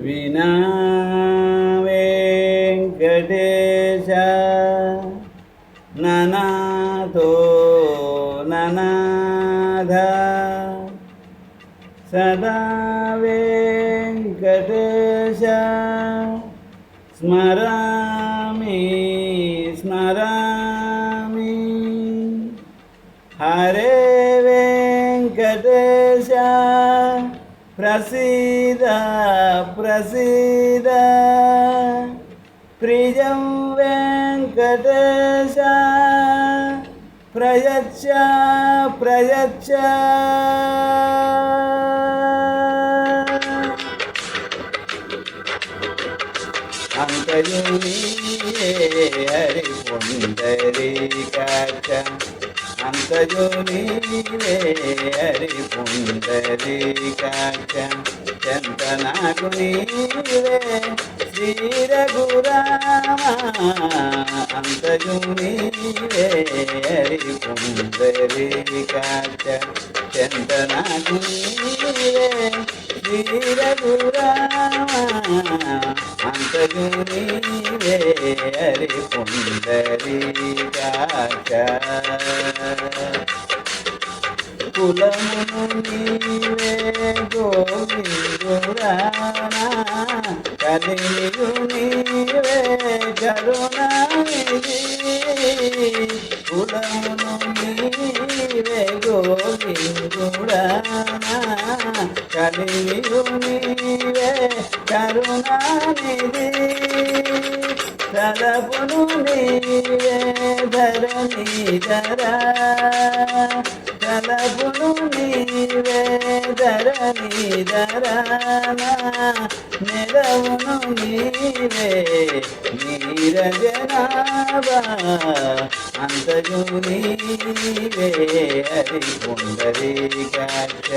विना वे ननाथो। ननाध सदा वेङ्कटेश। स्मरामि स्मरामि। हरे ప్రసీద ప్రసీద ప్రియం వెంకటేశ ప్రయచ్చ ప్రయచ్చ అంతయు నీవే హరి పుండరీకాచ అంతయు నీవే హరి పుండరీకాచ చంతనాకు నీవే శ్రీ రఘురామ అంతయు నీవే హరి పుండరీకాచ చంతనాకు నీవే శ్రీ రఘురామ అంతయు నీవే హరి పుండరీకాచ కులమును నీవే గోవిందురానా కలియు నీవే కరుణానిధి కులమును నీవే కలియు నీవే కరుణానిధి. తలపును నీవే ధరణీధరా తలపును నీవే ధరణీధరానా నిలవును నీవే నీరజనాభా. అంతయు నీవే హరి పుండరీకాక్ష.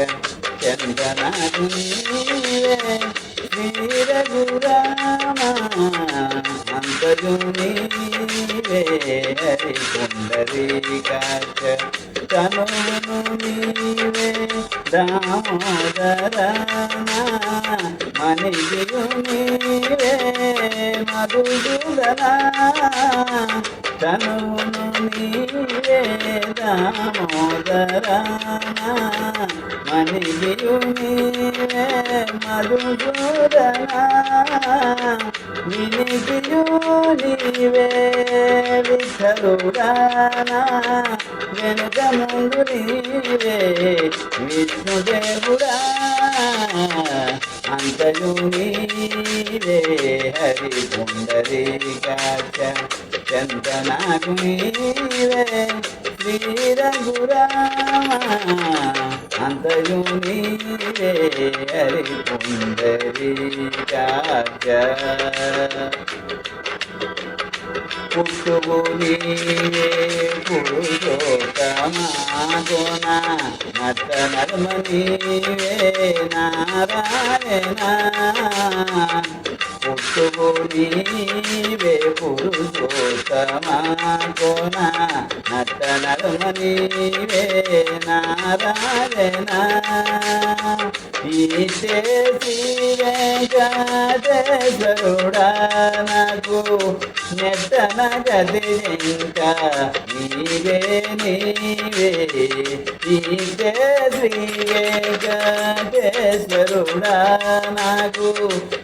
చందనాకు నీవే శ్రీరఘురామ అంతయు నీవే హరి పుండరీకాక్ష తనువును నీవే దామోదరానా మణిగిరు నీవే మధుసూదనా తనువును నీవే దామోదరానా మణిగియు నీవే మధుసూదనా వినిగిరు నీవే విఠలురానా వెనుక ముందు నీవే విష్ణుదేవుడా అంతయు నీవే హరి పుండరీకాచ చందనాకు నీవే శ్రీ రఘురామ అంతయు నీవే హరి పుండరీకాచ పుట్టుకు నీవే పురుషోత్తమాగుణ మత నర్మ నీవే నారాయణ. పుట్టువు నీవే పురుషోత్తమా? కోన నర్మ నీవే నారాయణ? ఈశే నాకు నెట్టన గది ఇంకా నీవే నీవే. ఈశే శ్రీ వెంకటేశ్వరుడా నాకు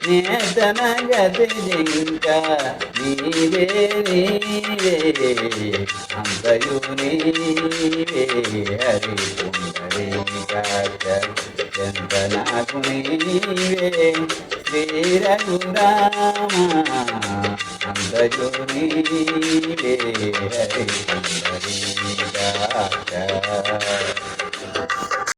నేతన గతి ఇంకా నీవే నీవే అంతయు నీవే హరి ఎంత నాకు నీవే శ్రీ రఘురామ. అందయు నీవే హరి పుండరీకాచ